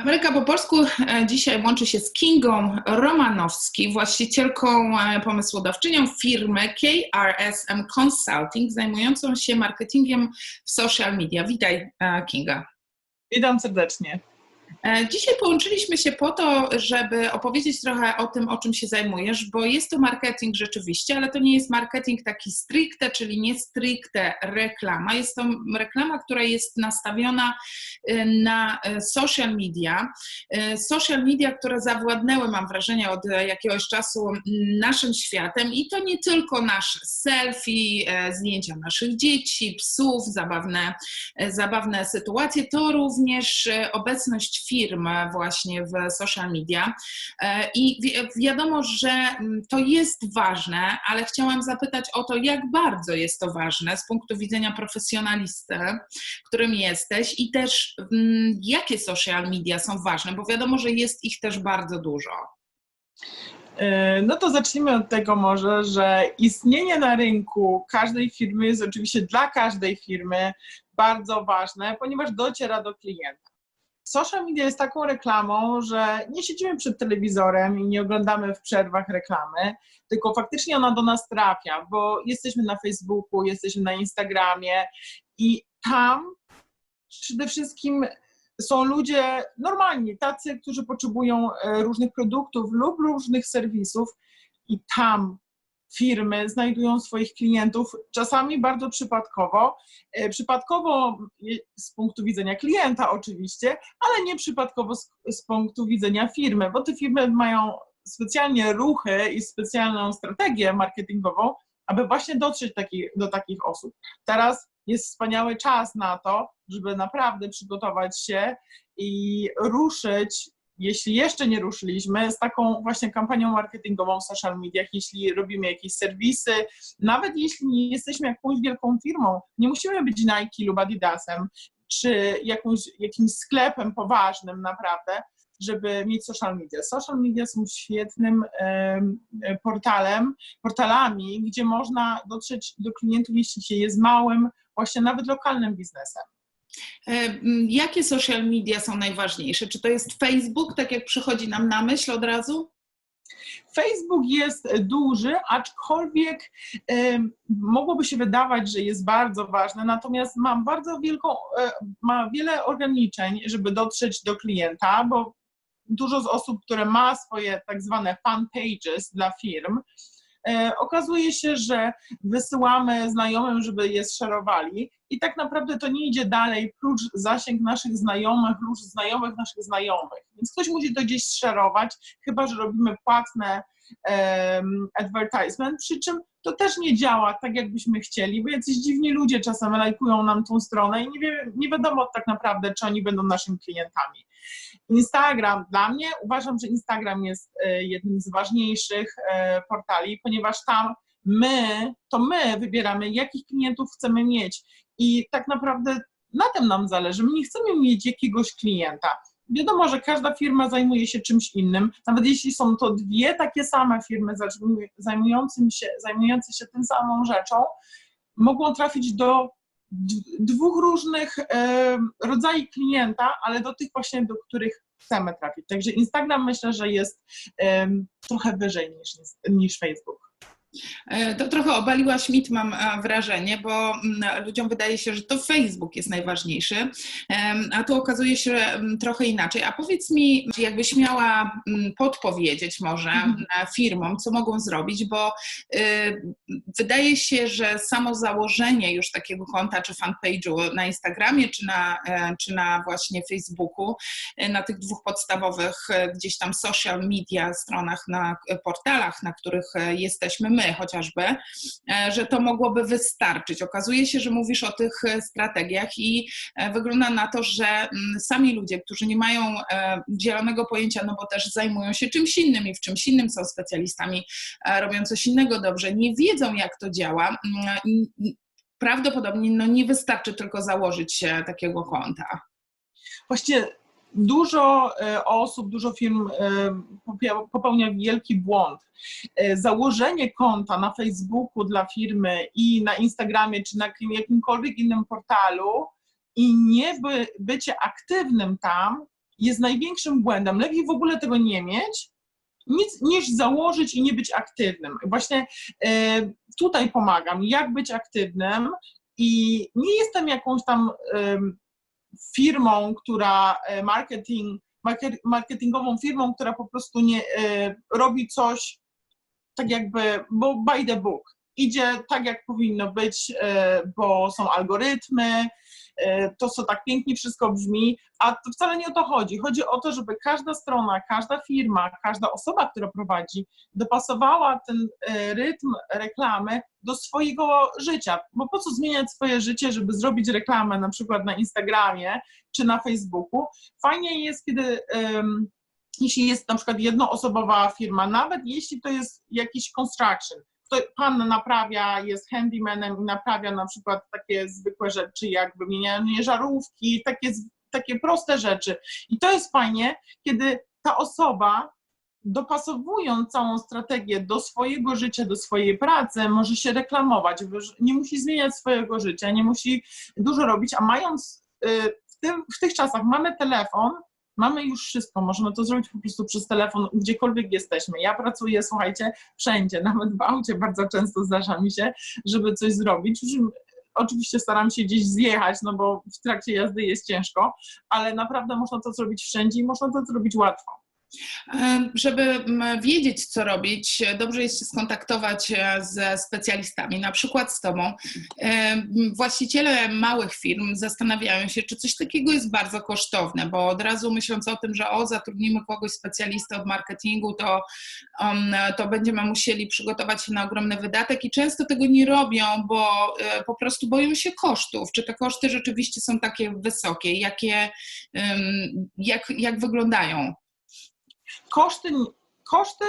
Ameryka po polsku e, dzisiaj łączy się z Kingą Romanowski, właścicielką, e, pomysłodawczynią firmy KRSM Consulting, zajmującą się marketingiem w social media. Witaj, e, Kinga. Witam serdecznie. E, dzisiaj połączyliśmy się po to, żeby opowiedzieć trochę o tym, o czym się zajmujesz, bo jest to marketing rzeczywiście, ale to nie jest marketing taki stricte, czyli nie stricte reklama. Jest to reklama, która jest nastawiona e, na e, social media. Social media, które zawładnęły, mam wrażenie, od jakiegoś czasu naszym światem i to nie tylko nasze selfie, zdjęcia naszych dzieci, psów, zabawne, zabawne sytuacje, to również obecność firm właśnie w social media. E, I wi wiadomo, że mm, to jest ważne, ale chciałam zapytać o to, jak bardzo jest to ważne z punktu widzenia profesjonalisty, którym jesteś i też mm, jakie social media są ważne, bo wiadomo, że jest ich też bardzo dużo. E, no to zacznijmy od tego może, że istnienie na rynku każdej firmy jest oczywiście dla każdej firmy bardzo ważne, ponieważ dociera do klienta social media jest taką reklamą, że nie siedzimy przed telewizorem i nie oglądamy w przerwach reklamy, tylko faktycznie ona do nas trafia, bo jesteśmy na Facebooku, jesteśmy na Instagramie i tam przede wszystkim są ludzie normalni, tacy, którzy potrzebują e, różnych produktów lub różnych serwisów i tam firmy znajdują swoich klientów, czasami bardzo przypadkowo. E, przypadkowo z punktu widzenia klienta oczywiście, ale nie przypadkowo z, z punktu widzenia firmy, bo te firmy mają specjalnie ruchy i specjalną strategię marketingową, aby właśnie dotrzeć taki, do takich osób. Teraz jest wspaniały czas na to, żeby naprawdę przygotować się i ruszyć jeśli jeszcze nie ruszyliśmy, z taką właśnie kampanią marketingową w social mediach, jeśli robimy jakieś serwisy, nawet jeśli nie jesteśmy jakąś wielką firmą, nie musimy być Nike lub Adidasem, czy jakąś, jakimś sklepem poważnym naprawdę, żeby mieć social media. Social media są świetnym portalem, portalami, gdzie można dotrzeć do klientów, jeśli się jest małym, właśnie nawet lokalnym biznesem. E, jakie social media są najważniejsze? Czy to jest Facebook, tak jak przychodzi nam na myśl od razu? Facebook jest duży, aczkolwiek y, mogłoby się wydawać, że jest bardzo ważny, natomiast mam bardzo wielką, y, ma wiele ograniczeń, żeby dotrzeć do klienta, bo dużo z osób, które ma swoje tak zwane fan pages dla firm, E, okazuje się, że wysyłamy znajomym, żeby je szerowali i tak naprawdę to nie idzie dalej, prócz zasięg naszych znajomych, lub znajomych naszych znajomych. Więc ktoś musi to gdzieś szerować, chyba że robimy płatne um, advertisement, przy czym to też nie działa tak, jakbyśmy chcieli, bo jacyś dziwni ludzie czasem lajkują nam tą stronę i nie, wie, nie wiadomo tak naprawdę, czy oni będą naszymi klientami. Instagram, dla mnie uważam, że Instagram jest e, jednym z ważniejszych e, portali, ponieważ tam my, to my wybieramy, jakich klientów chcemy mieć i tak naprawdę na tym nam zależy. My nie chcemy mieć jakiegoś klienta. Wiadomo, że każda firma zajmuje się czymś innym, nawet jeśli są to dwie takie same firmy zajmujące się, zajmujące się tym samą rzeczą, mogą trafić do dwóch różnych e, rodzajów klienta, ale do tych właśnie, do których chcemy trafić. Także Instagram myślę, że jest trochę wyżej niż, niż Facebook. E, to trochę obaliła Schmidt, mam e, wrażenie, bo mm, ludziom wydaje się, że to Facebook jest najważniejszy, a tu okazuje się mm, trochę inaczej. A powiedz mi, jakbyś miała mm, podpowiedzieć może mhm. firmom, co mogą zrobić, bo y, wydaje się, że samo założenie już takiego konta czy fanpage'u na Instagramie, czy na, e, czy na właśnie Facebooku, na tych dwóch podstawowych gdzieś tam social media stronach, na portalach, na których jesteśmy my, chociażby, e, że to mogłoby wystarczyć. Okazuje się, że mówisz o tych e, strategiach i e, wygląda na to, że mm, sami ludzie, którzy nie mają zielonego pojęcia, no bo też zajmują się czymś innym i w czymś innym są specjalistami, robią coś innego dobrze, nie wiedzą jak to działa, mm, prawdopodobnie no nie wystarczy tylko założyć takiego konta. Właściwie dużo e, osób, dużo firm e, popełnia wielki błąd. E, założenie konta na Facebooku dla firmy i na Instagramie czy na jakimkolwiek innym portalu i nie by, bycie aktywnym tam jest największym błędem. Lepiej w ogóle tego nie mieć, nic, niż założyć i nie być aktywnym. Właśnie tutaj pomagam, jak być aktywnym i nie jestem jakąś tam firmą, która e, marketing, market, marketingową firmą, która po prostu nie e, robi coś tak jakby, by the book. Idzie tak, jak powinno być, e, bo są algorytmy, e, to co tak pięknie wszystko brzmi, a to wcale nie o to chodzi. Chodzi o to, żeby każda strona, każda firma, każda osoba, która prowadzi, dopasowała ten e, rytm reklamy do swojego życia. Bo po co zmieniać swoje życie, żeby zrobić reklamę na przykład na Instagramie czy na Facebooku? Fajnie jest, kiedy jeśli jest na przykład jednoosobowa firma, nawet jeśli to jest jakiś construction, pan naprawia, jest handymanem i naprawia na przykład takie zwykłe rzeczy, jak wymienianie żarówki, takie, takie proste rzeczy. I to jest fajnie, kiedy ta osoba dopasowując całą strategię do swojego życia, do swojej pracy, może się reklamować, nie musi zmieniać swojego życia, nie musi dużo robić, a mając y, w, tych czasach mamy telefon, Mamy już wszystko, możemy to zrobić po prostu przez telefon, gdziekolwiek jesteśmy. Ja pracuję, słuchajcie, wszędzie, nawet w aucie bardzo często zdarza mi się, żeby coś zrobić. Oczywiście staram się gdzieś zjechać, no bo w trakcie jazdy jest ciężko, ale naprawdę można to zrobić wszędzie i można to zrobić łatwo. Żeby wiedzieć, co robić, dobrze jest się skontaktować ze specjalistami, na przykład z Tobą. Właściciele małych firm zastanawiają się, czy coś takiego jest bardzo kosztowne, bo od razu myśląc o tym, że o, zatrudnimy kogoś specjalistę od marketingu, to, to będziemy musieli przygotować się na ogromny wydatek i często tego nie robią, bo e, po prostu boją się kosztów. Czy te koszty rzeczywiście są takie wysokie? Jakie, jak, jak wyglądają? Koszty, koszty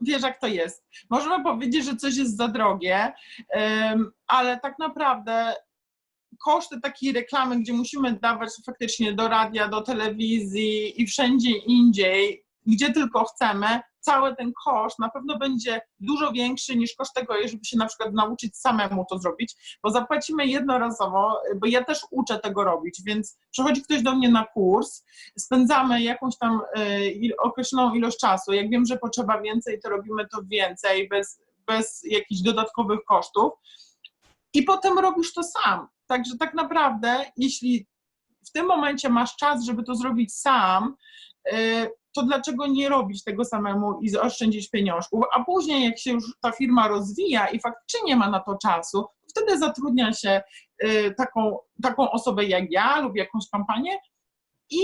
wiesz jak to jest. Możemy powiedzieć, że coś jest za drogie, ale tak naprawdę koszty takiej reklamy, gdzie musimy dawać faktycznie do radia, do telewizji i wszędzie indziej, gdzie tylko chcemy, cały ten koszt na pewno będzie dużo większy niż koszt tego, żeby się na przykład nauczyć samemu to zrobić, bo zapłacimy jednorazowo, bo ja też uczę tego robić, więc przychodzi ktoś do mnie na kurs, spędzamy jakąś tam y, określoną ilość czasu, jak wiem, że potrzeba więcej, to robimy to więcej, bez, bez jakichś dodatkowych kosztów i potem robisz to sam. Także tak naprawdę, jeśli w tym momencie masz czas, żeby to zrobić sam, y, to dlaczego nie robić tego samemu i zaoszczędzić pieniążków? A później, jak się już ta firma rozwija i faktycznie nie ma na to czasu, wtedy zatrudnia się y, taką, taką osobę jak ja lub jakąś kampanię i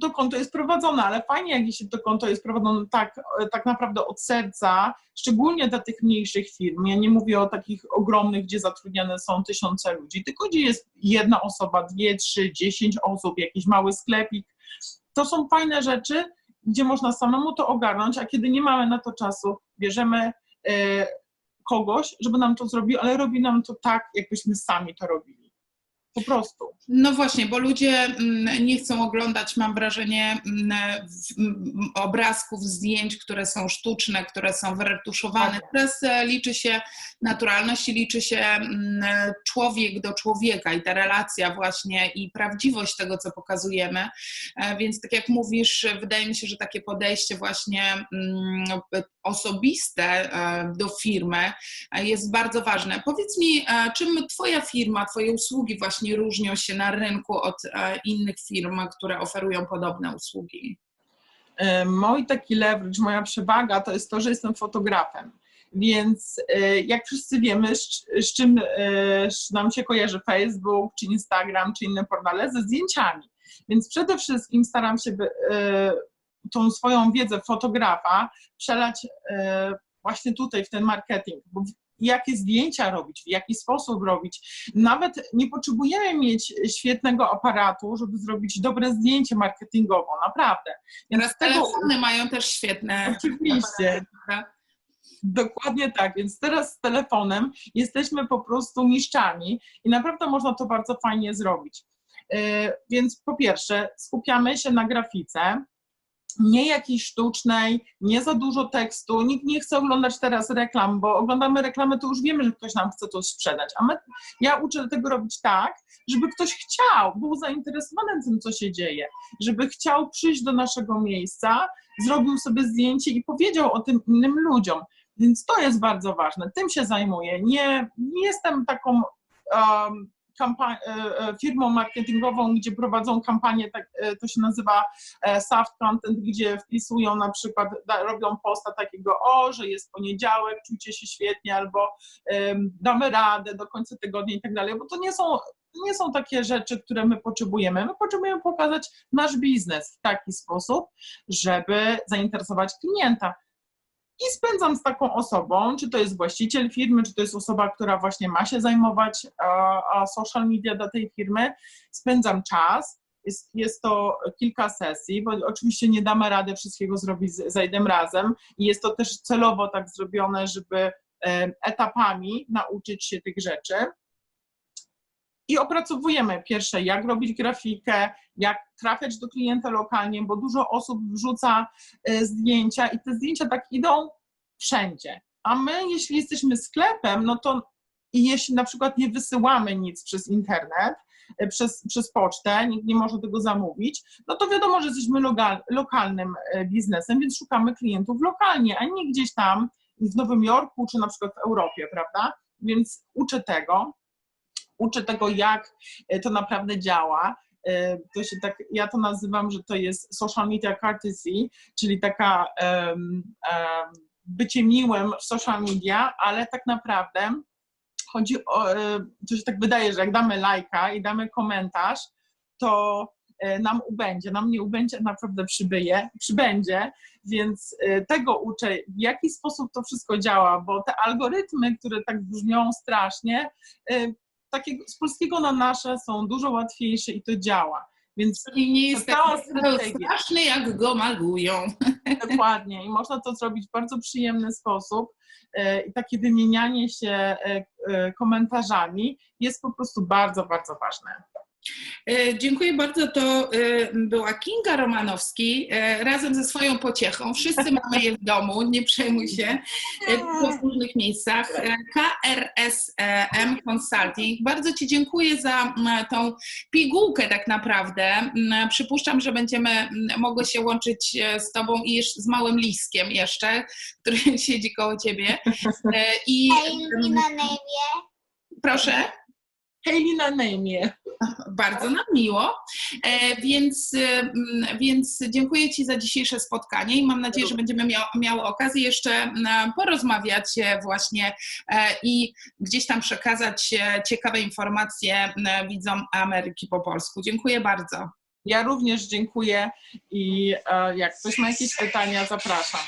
to konto jest prowadzone, ale fajnie, jak jeśli to konto jest prowadzone tak, tak naprawdę od serca, szczególnie dla tych mniejszych firm. Ja nie mówię o takich ogromnych, gdzie zatrudniane są tysiące ludzi, tylko gdzie jest jedna osoba, dwie, trzy, dziesięć osób, jakiś mały sklepik. To są fajne rzeczy, gdzie można samemu to ogarnąć, a kiedy nie mamy na to czasu, bierzemy e, kogoś, żeby nam to zrobił, ale robi nam to tak, jakbyśmy sami to robili. Po prostu. No właśnie, bo ludzie mm, nie chcą oglądać, mam wrażenie, mm, obrazków, zdjęć, które są sztuczne, które są wyretuszowane. Tak. Teraz e, liczy się naturalność i liczy się mm, człowiek do człowieka i ta relacja właśnie i prawdziwość tego, co pokazujemy. E, więc tak jak mówisz, wydaje mi się, że takie podejście właśnie osobiste e, do firmy jest bardzo ważne. Powiedz mi, czym Twoja firma, Twoje usługi właśnie różnią się na rynku od e, innych firm, które oferują podobne usługi? E, mój taki leverage, moja przewaga to jest to, że jestem fotografem. Więc e, jak wszyscy wiemy, z, czym nam się kojarzy Facebook, czy Instagram, czy inne portale, ze zdjęciami. Więc przede wszystkim staram się tą swoją wiedzę fotografa przelać właśnie tutaj w ten marketing, jakie zdjęcia robić, w jaki sposób robić. Nawet nie potrzebujemy mieć świetnego aparatu, żeby zrobić dobre zdjęcie marketingowo, naprawdę. Więc Teraz tego... telefony mają też świetne Oczywiście. Dokładnie tak, więc teraz z telefonem jesteśmy po prostu mistrzami i naprawdę można to bardzo fajnie zrobić. E, więc po pierwsze, skupiamy się na grafice, nie jakiejś sztucznej, nie za dużo tekstu. Nikt nie chce oglądać teraz reklam, bo oglądamy reklamy, to już wiemy, że ktoś nam chce coś sprzedać. A my, ja uczę tego robić tak, żeby ktoś chciał, był zainteresowany tym, co się dzieje, żeby chciał przyjść do naszego miejsca, zrobił sobie zdjęcie i powiedział o tym innym ludziom. Więc to jest bardzo ważne. Tym się zajmuję. Nie, nie jestem taką um, firmą marketingową, gdzie prowadzą kampanię, tak, e, to się nazywa e, soft content, gdzie wpisują na przykład, da, robią posta takiego, o, że jest poniedziałek, czujcie się świetnie, albo damy radę do końca tygodnia i tak dalej, bo to nie są, nie są takie rzeczy, które my potrzebujemy. My potrzebujemy pokazać nasz biznes w taki sposób, żeby zainteresować klienta i spędzam z taką osobą, czy to jest właściciel firmy, czy to jest osoba, która właśnie ma się zajmować a, social media dla tej firmy, spędzam czas. Jest, jest to kilka sesji, bo oczywiście nie damy rady wszystkiego zrobić za jednym razem i jest to też celowo tak zrobione, żeby e, etapami nauczyć się tych rzeczy. I opracowujemy pierwsze, jak robić grafikę, jak trafiać do klienta lokalnie, bo dużo osób wrzuca e, zdjęcia i te zdjęcia tak idą wszędzie. A my, jeśli jesteśmy sklepem, no to i jeśli na przykład nie wysyłamy nic przez internet, e, przez, przez pocztę, nikt nie może tego zamówić, no to wiadomo, że jesteśmy logal, lokalnym e, biznesem, więc szukamy klientów lokalnie, a nie gdzieś tam w Nowym Jorku czy na przykład w Europie, prawda? Więc uczę tego, uczę tego, jak e, to naprawdę działa. E, To się tak, ja to nazywam, że to jest social media courtesy, czyli taka em, em, bycie miłym w social media, ale tak naprawdę chodzi o, e, to się tak wydaje, że jak damy lajka i damy komentarz, to nam ubędzie, nam nie ubędzie, naprawdę przybyje, przybędzie, więc tego uczę, w jaki sposób to wszystko działa, bo te algorytmy, które tak brzmią strasznie, takiego, z polskiego na nasze są dużo łatwiejsze i to działa. Więc I nie jest cała tak strategia. straszny, jak go malują. Dokładnie i można to zrobić w bardzo przyjemny sposób e, i takie wymienianie się e, e, komentarzami jest po prostu bardzo, bardzo ważne. E, Dziękuję bardzo. To e, była Kinga Romanowski e, razem ze swoją pociechą. Wszyscy mamy je w domu, nie przejmuj się. W różnych miejscach. KRSM Consulting. Bardzo Ci dziękuję za tą pigułkę tak naprawdę. Przypuszczam, że będziemy mogły się łączyć z Tobą i z małym liskiem jeszcze, który siedzi koło Ciebie. I na imię. proszę. Hayley na name. Bardzo nam miło, e, więc, mm, więc dziękuję Ci za dzisiejsze spotkanie i mam nadzieję, że będziemy miał, miały okazję jeszcze mm, porozmawiać e, właśnie e, i gdzieś tam przekazać ciekawe informacje m, widzom Ameryki po polsku. Dziękuję bardzo. Ja również dziękuję i jak ktoś ma jakieś pytania, zapraszam.